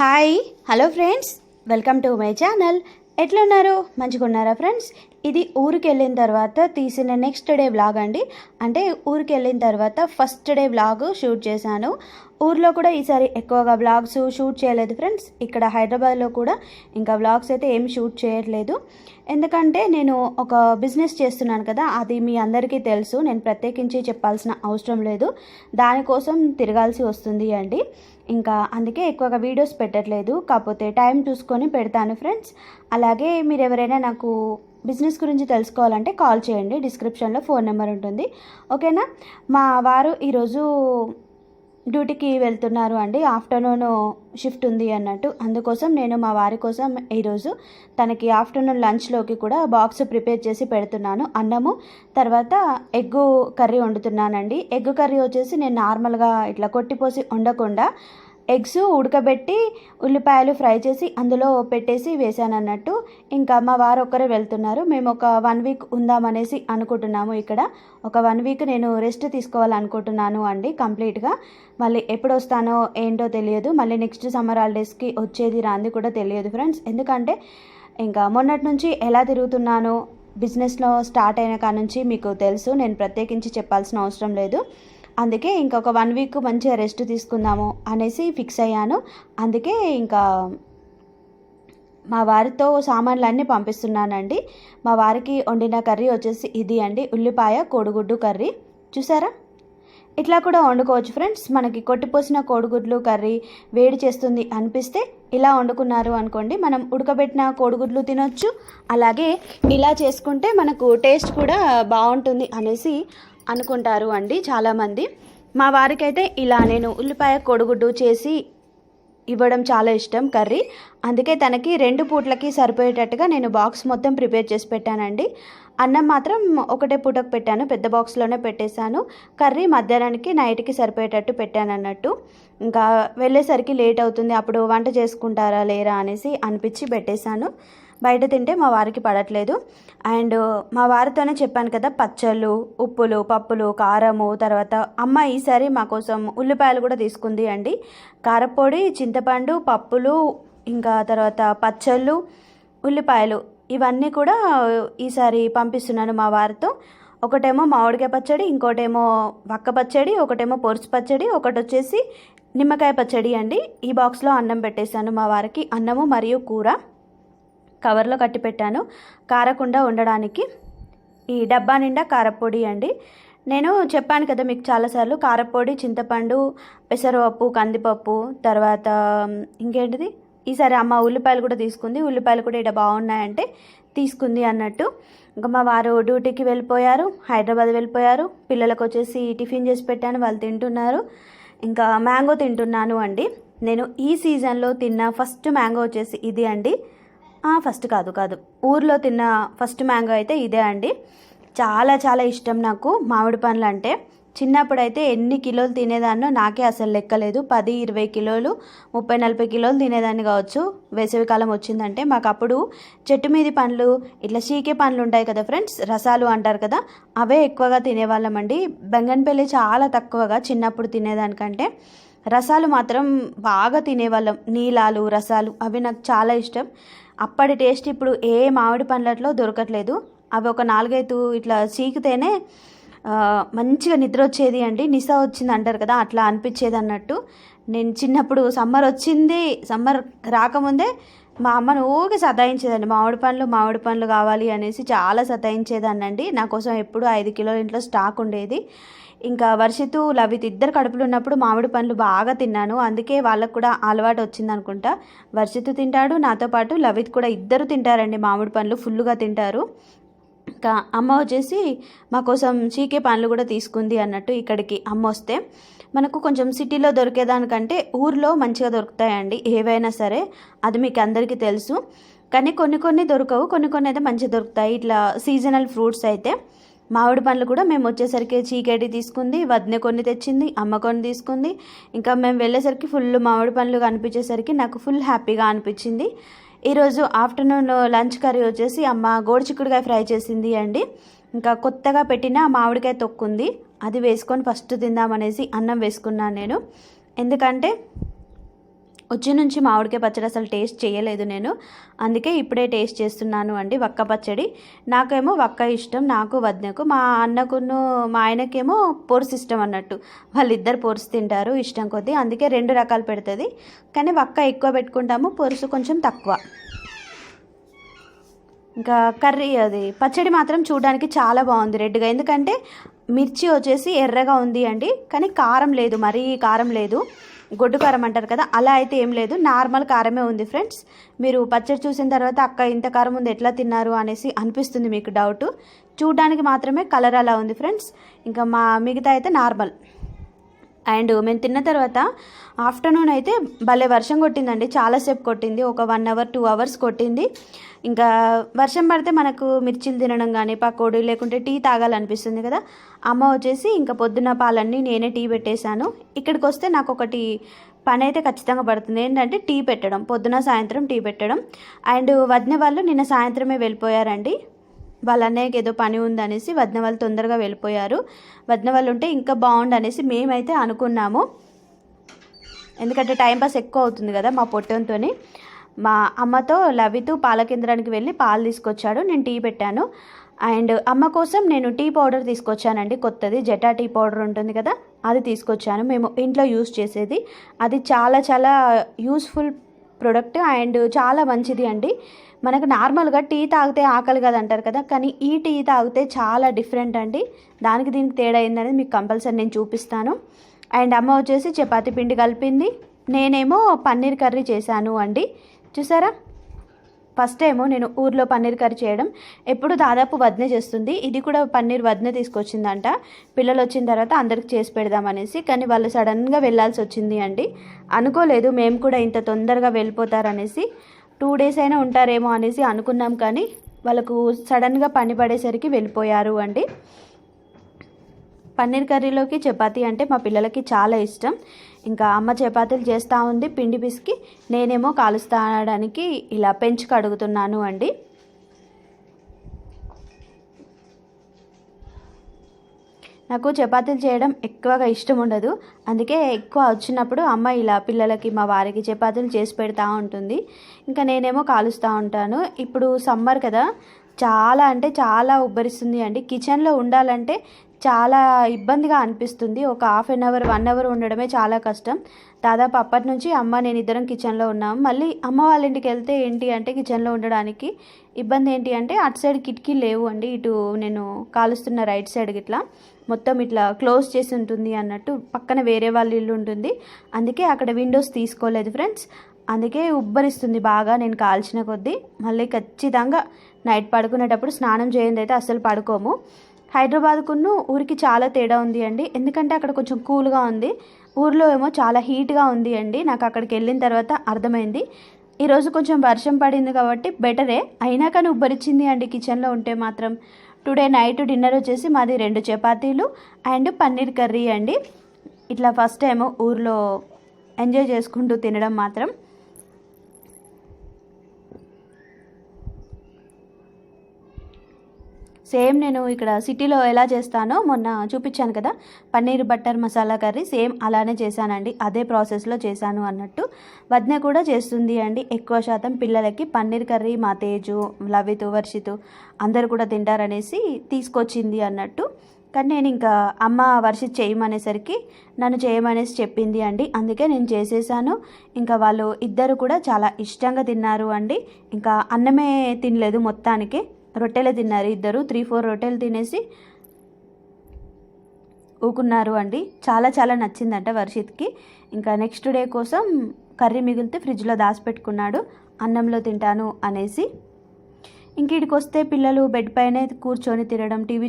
Hi hello friends. Welcome to my channel. ఎట్లున్నారు? మంచిగా ఉన్నారా ఫ్రెండ్స్? ఇది ఊరికి వెళ్ళిన తర్వాత తీసిన నెక్స్ట్ డే వ్లాగ్ అండి. అంటే ఊరికి వెళ్ళిన తర్వాత ఫస్ట్ డే వ్లాగ్ షూట్ చేశాను. ఊర్లో కూడా ఈసారి ఎక్కువగా వ్లాగ్స్ షూట్ చేయలేదు ఫ్రెండ్స్ ఇక్కడ హైదరాబాద్లో కూడా ఇంకా వ్లాగ్స్ అయితే ఏం షూట్ చేయట్లేదు. ఎందుకంటే నేను ఒక బిజినెస్ చేస్తున్నాను కదా అది మీ అందరికీ తెలుసు. నేను ప్రత్యేకించి చెప్పాల్సిన అవసరం లేదు. దానికోసం తిరగాల్సి వస్తుంది అండి. ఇంకా అందుకే ఎక్కువగా వీడియోస్ పెట్టట్లేదు. కాకపోతే టైం చూసుకొని పెడతాను ఫ్రెండ్స్ అలాగే మీరు ఎవరైనా నాకు బిజినెస్ గురించి తెలుసుకోవాలంటే కాల్ చేయండి. డిస్క్రిప్షన్లో ఫోన్ నెంబర్ ఉంటుంది. ఓకేనా? మా వారు ఈరోజు డ్యూటీకి వెళ్తున్నారు అండి. ఆఫ్టర్నూన్ షిఫ్ట్ ఉంది అన్నట్టు. అందుకోసం నేను మా వారి కోసం ఈరోజు తనకి ఆఫ్టర్నూన్ లంచ్లోకి కూడా బాక్స్ ప్రిపేర్ చేసి పెడుతున్నాను. అన్నము తర్వాత ఎగ్గు కర్రీ వండుతున్నానండి. ఎగ్ కర్రీ వచ్చేసి నేను నార్మల్గా ఇట్లా కొట్టిపోసి వండకుండా ఎగ్స్ ఉడకబెట్టి ఉల్లిపాయలు ఫ్రై చేసి అందులో పెట్టేసి వేసాను అన్నట్టు ఇంకా మా వారు ఒక్కరే వెళ్తున్నారు. మేము ఒక వన్ వీక్ ఉందామనేసి అనుకుంటున్నాము ఇక్కడ. ఒక వన్ వీక్ నేను రెస్ట్ తీసుకోవాలనుకుంటున్నాను అండి కంప్లీట్గా. మళ్ళీ ఎప్పుడు వస్తానో ఏంటో తెలియదు. మళ్ళీ నెక్స్ట్ సమ్మర్ హాలిడేస్కి వచ్చేది రాంది కూడా తెలియదు ఫ్రెండ్స్. ఎందుకంటే ఇంకా మొన్నటి నుంచి ఎలా తిరుగుతున్నానో బిజినెస్లో స్టార్ట్ అయిన కాడ నుంచి మీకు తెలుసు. నేను ప్రత్యేకించి చెప్పాల్సిన అవసరం లేదు. అందుకే ఇంకొక వన్ వీక్ మంచిగా రెస్ట్ తీసుకుందాము అనేసి ఫిక్స్ అయ్యాను. అందుకే ఇంకా మా వారితో సామాన్లు అన్నీ పంపిస్తున్నానండి. మా వారికి వండిన కర్రీ వచ్చేసి ఇది అండి ఉల్లిపాయ కోడిగుడ్డు కర్రీ. చూసారా? ఇట్లా కూడా వండుకోవచ్చు ఫ్రెండ్స్. మనకి కొట్టిపోసిన కోడిగుడ్లు కర్రీ వేడి చేస్తుంది అనిపిస్తే ఇలా వండుకున్నారు అనుకోండి మనం ఉడకబెట్టిన కోడిగుడ్లు తినొచ్చు. అలాగే ఇలా చేసుకుంటే మనకు టేస్ట్ కూడా బాగుంటుంది అనేసి అనుకుంటారు అండి చాలామంది. మా వారికైతే ఇలా నేను ఉల్లిపాయ కొడుగుడ్డు చేసి ఇవ్వడం చాలా ఇష్టం కర్రీ. అందుకే తనకి రెండు పూట్లకి సరిపోయేటట్టుగా నేను బాక్స్ మొత్తం ప్రిపేర్ చేసి పెట్టానండి. అన్నం మాత్రం ఒకటే పూటకు పెట్టాను పెద్ద బాక్స్లోనే పెట్టేశాను. కర్రీ మధ్యాహ్నానికి నైట్కి సరిపోయేటట్టు పెట్టాను అన్నట్టు ఇంకా వెళ్ళేసరికి లేట్ అవుతుంది అప్పుడు వంట చేసుకుంటారా లేరా అనేసి అనిపించి పెట్టేశాను. బయట తింటే మా వారికి పడట్లేదు. అండ్ మా వారితోనే చెప్పాను కదా పచ్చళ్ళు ఉప్పులు పప్పులు కారము తర్వాత అమ్మ ఈసారి మా కోసం ఉల్లిపాయలు కూడా తీసుకుంది అండి. కారపొడి చింతపండు పప్పులు ఇంకా తర్వాత పచ్చళ్ళు ఉల్లిపాయలు ఇవన్నీ కూడా ఈసారి పంపిస్తున్నాను మా వారితో. ఒకటేమో మామిడికాయ పచ్చడి ఇంకోటేమో వక్క పచ్చడి ఒకటేమో పొరుసు పచ్చడి ఒకటి వచ్చేసి నిమ్మకాయ పచ్చడి అండి. ఈ బాక్స్లో అన్నం పెట్టేశాను మా వారికి అన్నము మరియు కూర. కవర్లో కట్టి పెట్టాను. కారకుండా ఉండడానికి ఈ డబ్బా నిండా కారపొడి అండి. నేను చెప్పాను కదా మీకు చాలాసార్లు కారపొడి చింతపండు పెసరపప్పు కందిపప్పు తర్వాత ఇంకేంటిది? ఈసారి అమ్మ ఉల్లిపాయలు కూడా తీసుకుంది. ఉల్లిపాయలు కూడా ఇక్కడ బాగున్నాయంటే తీసుకుంది అన్నట్టు. ఇంకా మా వారు డ్యూటీకి వెళ్ళిపోయారు హైదరాబాద్ వెళ్ళిపోయారు. పిల్లలకు వచ్చేసి టిఫిన్ చేసి పెట్టాను వాళ్ళు తింటున్నారు. ఇంకా మ్యాంగో తింటున్నాను అండి. నేను ఈ సీజన్లో తిన్న ఫస్ట్ మ్యాంగో వచ్చేసి ఇది అండి. ఫస్ట్ కాదు కాదు. ఊర్లో తిన్న ఫస్ట్ మ్యాంగో అయితే ఇదే అండి. చాలా చాలా ఇష్టం నాకు మామిడి పండ్లు అంటే. చిన్నప్పుడు అయితే ఎన్ని కిలోలు తినేదాన్నో నాకే అసలు లెక్కలేదు పది ఇరవై కిలోలు ముప్పై నలభై కిలోలు తినేదాన్ని కావచ్చు. వేసవికాలం వచ్చిందంటే మాకు అప్పుడు చెట్టు మీది పండ్లు ఇట్లా చీకే పండ్లు ఉంటాయి కదా ఫ్రెండ్స్ రసాలు అంటారు కదా అవే ఎక్కువగా తినేవాళ్ళం అండి. బెంగన్పల్లి చాలా తక్కువగా చిన్నప్పుడు తినేదానికంటే. రసాలు మాత్రం బాగా తినేవాళ్ళం. నీలాలు రసాలు అవి నాకు చాలా ఇష్టం. అప్పటి టేస్ట్ ఇప్పుడు ఏ మామిడి పండ్లట్లో దొరకట్లేదు. అవి ఒక నాలుగైదు ఇట్లా చీకితేనే మంచిగా నిద్ర వచ్చేది అండి. నిస వచ్చింది అంటారు కదా అట్లా అనిపించేది అన్నట్టు. నేను చిన్నప్పుడు సమ్మర్ వచ్చింది సమ్మర్ రాకముందే మా అమ్మను ఊరికి సతాయించేదండి. మామిడి పండ్లు మామిడి పండ్లు కావాలి అనేసి చాలా సతాయించేదాన్నండి. నా కోసం ఎప్పుడు ఐదు కిలోలు ఇంట్లో స్టాక్ ఉండేది. ఇంకా వర్షితు లవిత్ ఇద్దరు కడుపులు ఉన్నప్పుడు మామిడి పండ్లు బాగా తిన్నాను. అందుకే వాళ్ళకు కూడా అలవాటు వచ్చింది అనుకుంటా వర్షితు తింటాడు నాతో పాటు లవిత్ కూడా ఇద్దరు తింటారండి మామిడి పండ్లు ఫుల్గా తింటారు. ఇంకా అమ్మ వచ్చేసి మా కోసం చీకే పండ్లు కూడా తీసుకుంది అన్నట్టు ఇక్కడికి అమ్మ వస్తే. మనకు కొంచెం సిటీలో దొరికేదానికంటే ఊర్లో మంచిగా దొరుకుతాయండి ఏవైనా సరే. అది మీకు అందరికీ తెలుసు. కానీ కొన్ని కొన్ని దొరకవు కొన్ని కొన్ని అయితే మంచిగా దొరుకుతాయి. ఇట్లా సీజనల్ ఫ్రూట్స్ అయితే మామిడి పండ్లు కూడా మేము వచ్చేసరికి చీకటి తీసుకుంది వదిన కొన్ని తెచ్చింది అమ్మ కొన్ని తీసుకుంది. ఇంకా మేము వెళ్ళేసరికి ఫుల్ మామిడి పండ్లు కనిపించేసరికి నాకు ఫుల్ హ్యాపీగా అనిపించింది. ఈరోజు ఆఫ్టర్నూన్ లంచ్ కర్రీ వచ్చేసి అమ్మ గోడు చిక్కుడుకాయ ఫ్రై చేసింది అండి. ఇంకా కొత్తగా పెట్టిన మామిడికాయ తొక్కుంది. అది వేసుకొని ఫస్ట్ తిందామనేసి అన్నం వేసుకున్నాను నేను. ఎందుకంటే వచ్చే నుంచి మామిడికాయ పచ్చడి అసలు టేస్ట్ చేయలేదు నేను. అందుకే ఇప్పుడే టేస్ట్ చేస్తున్నాను అండి వక్క పచ్చడి. నాకేమో వక్క ఇష్టం నాకు వద్దకు. మా అన్నకును మా ఆయనకేమో పొరుసు ఇష్టం అన్నట్టు. వాళ్ళిద్దరు పొరుసు తింటారు ఇష్టం కొద్దీ. అందుకే రెండు రకాలు పెడుతుంది. కానీ వక్క ఎక్కువ పెట్టుకుంటాము పొరుసు కొంచెం తక్కువ. ఇంకా కర్రీ అది పచ్చడి మాత్రం చూడడానికి చాలా బాగుంది రెడ్గా. ఎందుకంటే మిర్చి వచ్చేసి ఎర్రగా ఉంది అండి. కానీ కారం లేదు మరీ కారం లేదు. గొడ్డు కారం అంటారు కదా అలా అయితే ఏం లేదు. నార్మల్ కారమే ఉంది ఫ్రెండ్స్. మీరు పచ్చడి చూసిన తర్వాత అక్క ఇంత కారం ఉంది ఎట్లా తిన్నారు? అనేసి అనిపిస్తుంది మీకు డౌట్ చూడడానికి మాత్రమే కలర్ అలా ఉంది ఫ్రెండ్స్. ఇంకా మా మిగతా అయితే నార్మల్. అండ్ మేము తిన్న తర్వాత ఆఫ్టర్నూన్ అయితే భలే వర్షం కొట్టిందండి. చాలాసేపు కొట్టింది. ఒక వన్ అవర్ టూ అవర్స్ కొట్టింది. ఇంకా వర్షం పడితే మనకు మిర్చిలు తినడం కానీ పకోడీ లేకుంటే టీ తాగాలనిపిస్తుంది కదా. అమ్మ వచ్చేసి ఇంకా పొద్దున్న పాలన్నీ నేనే టీ పెట్టేశాను. ఇక్కడికి వస్తే నాకు ఒకటి పని అయితే ఖచ్చితంగా పడుతుంది. ఏంటంటే టీ పెట్టడం పొద్దున సాయంత్రం టీ పెట్టడం. అండ్ వదిన వాళ్ళు నిన్న సాయంత్రమే వెళ్ళిపోయారండి. వాళ్ళ అన్నయ్యకి ఏదో పని ఉందనేసి వదిన వాళ్ళు తొందరగా వెళ్ళిపోయారు. వదిన వాళ్ళు ఉంటే ఇంకా బాగుండు అనేసి మేమైతే అనుకున్నాము. ఎందుకంటే టైంపాస్ ఎక్కువ అవుతుంది కదా మా పొట్టంతోని మా అమ్మతో లవితూ పాల కేంద్రానికి వెళ్ళి పాలు తీసుకొచ్చాడు నేను టీ పెట్టాను. అండ్ అమ్మ కోసం నేను టీ పౌడర్ తీసుకొచ్చానండి కొత్తది. జటా టీ పౌడర్ ఉంటుంది కదా అది తీసుకొచ్చాను. మేము ఇంట్లో యూస్ చేసేది. అది చాలా చాలా యూస్ఫుల్ ప్రొడక్ట్ అండ్ చాలా మంచిది అండి. మనకు నార్మల్గా టీ తాగితే ఆకలి కదా అంటారు కదా కానీ ఈ టీ తాగితే చాలా డిఫరెంట్ అండి. దానికి దీనికి తేడా ఏందనేది మీకు కంపల్సరీ నేను చూపిస్తాను. అండ్ అమ్మ వచ్చేసి చపాతీ పిండి కలిపింది. నేనేమో పన్నీర్ కర్రీ చేశాను అండి. చూసారా? ఫస్ట్ ఏమో నేను ఊర్లో పన్నీర్ కర్రీ చేయడం. ఎప్పుడు దాదాపు వదిన చేస్తుంది. ఇది కూడా పన్నీర్ వదిన తీసుకొచ్చిందంట. పిల్లలు వచ్చిన తర్వాత అందరికి చేసి పెడదామనేసి కానీ వాళ్ళు సడన్గా వెళ్ళాల్సి వచ్చింది అండి. అనుకోలేదు మేము కూడా ఇంత తొందరగా వెళ్ళిపోతారనేసి టూ డేస్ అయినా ఉంటారేమో అనేసి అనుకున్నాం కానీ వాళ్ళకు సడన్గా పని పడేసరికి వెళ్ళిపోయారు అండి. పన్నీర్ కర్రీలోకి చపాతీ అంటే మా పిల్లలకి చాలా ఇష్టం. ఇంకా అమ్మ చపాతీలు చేస్తూ ఉంది పిండి పిసికి. నేనేమో కాలుస్తాడానికి ఇలా పెంచి కడుగుతున్నాను అండి. నాకు చపాతీలు చేయడం ఎక్కువగా ఇష్టం ఉండదు. అందుకే ఎక్కువ వచ్చినప్పుడు అమ్మ ఇలా పిల్లలకి మా వారికి చపాతీలు చేసి పెడతా ఉంటుంది. ఇంకా నేనేమో కాలుస్తూ ఉంటాను. ఇప్పుడు సమ్మర్ కదా చాలా అంటే చాలా ఉబ్బరిస్తుంది అండి. కిచెన్లో ఉండాలంటే చాలా ఇబ్బందిగా అనిపిస్తుంది. ఒక half an hour one hour ఉండడమే చాలా కష్టం. దాదాపు అప్పటి నుంచి అమ్మ నేను ఇద్దరం కిచెన్లో ఉన్నాము మళ్ళీ అమ్మ వాళ్ళ ఇంటికి వెళ్తే ఏంటి అంటే కిచెన్లో ఉండడానికి ఇబ్బంది ఏంటి అంటే అటు సైడ్ కిటికీ లేవు అండి. ఇటు నేను కాలుస్తున్న రైట్ సైడ్ ఇట్లా మొత్తం ఇట్లా క్లోజ్ చేసి ఉంటుంది అన్నట్టు. పక్కన వేరే వాళ్ళ ఇల్లు ఉంటుంది. అందుకే అక్కడ విండోస్ తీసుకోలేదు ఫ్రెండ్స్. అందుకే ఉబ్బరిస్తుంది బాగా. నేను కాల్చిన కొద్దీ మళ్ళీ ఖచ్చితంగా నైట్ పడుకునేటప్పుడు స్నానం చేయండి అయితే అస్సలు పడుకోము. హైదరాబాద్కును ఊరికి చాలా తేడా ఉంది అండి. ఎందుకంటే అక్కడ కొంచెం కూల్గా ఉంది. ఊర్లో ఏమో చాలా హీట్గా ఉంది అండి. నాకు అక్కడికి వెళ్ళిన తర్వాత అర్థమైంది. ఈరోజు కొంచెం వర్షం పడింది కాబట్టి బెటరే. అయినా కానీ ఉబ్బరిచ్చింది అండి కిచెన్లో ఉంటే మాత్రం. టుడే నైట్ డిన్నర్ వచ్చేసి మాది రెండు చపాతీలు అండ్ పన్నీర్ కర్రీ అండి. ఇట్లా ఫస్ట్ టైం ఊర్లో ఎంజాయ్ చేసుకుంటూ తినడం మాత్రం. సేమ్ నేను ఇక్కడ సిటీలో ఎలా చేస్తానో మొన్న చూపించాను కదా. Paneer butter masala curry same అలానే చేశానండి. అదే ప్రాసెస్లో చేశాను అన్నట్టు. వదిన కూడా చేస్తుంది అండి. ఎక్కువ శాతం పిల్లలకి పన్నీర్ కర్రీ మా తేజు లవితు వర్షితు అందరు కూడా తింటారనేసి తీసుకొచ్చింది అన్నట్టు. కానీ నేను ఇంకా అమ్మ వర్షిత్ చేయమనేసరికి నన్ను చేయమనేసి చెప్పింది అండి. అందుకే నేను చేసేసాను. ఇంకా వాళ్ళు ఇద్దరు కూడా చాలా ఇష్టంగా తిన్నారు అండి. ఇంకా అన్నమే తినలేదు మొత్తానికి. రొట్టెలే తిన్నారు. ఇద్దరు త్రీ ఫోర్ రొట్టెలు తినేసి ఊకున్నారు అండి. చాలా చాలా నచ్చిందంట వర్షిత్కి. ఇంకా నెక్స్ట్ డే కోసం కర్రీ మిగిలితే ఫ్రిడ్జ్లో దాచిపెట్టుకున్నాడు. అన్నంలో తింటాను అనేసి. ఇంక వస్తే పిల్లలు బెడ్ పైనే కూర్చొని తినడం టీవీ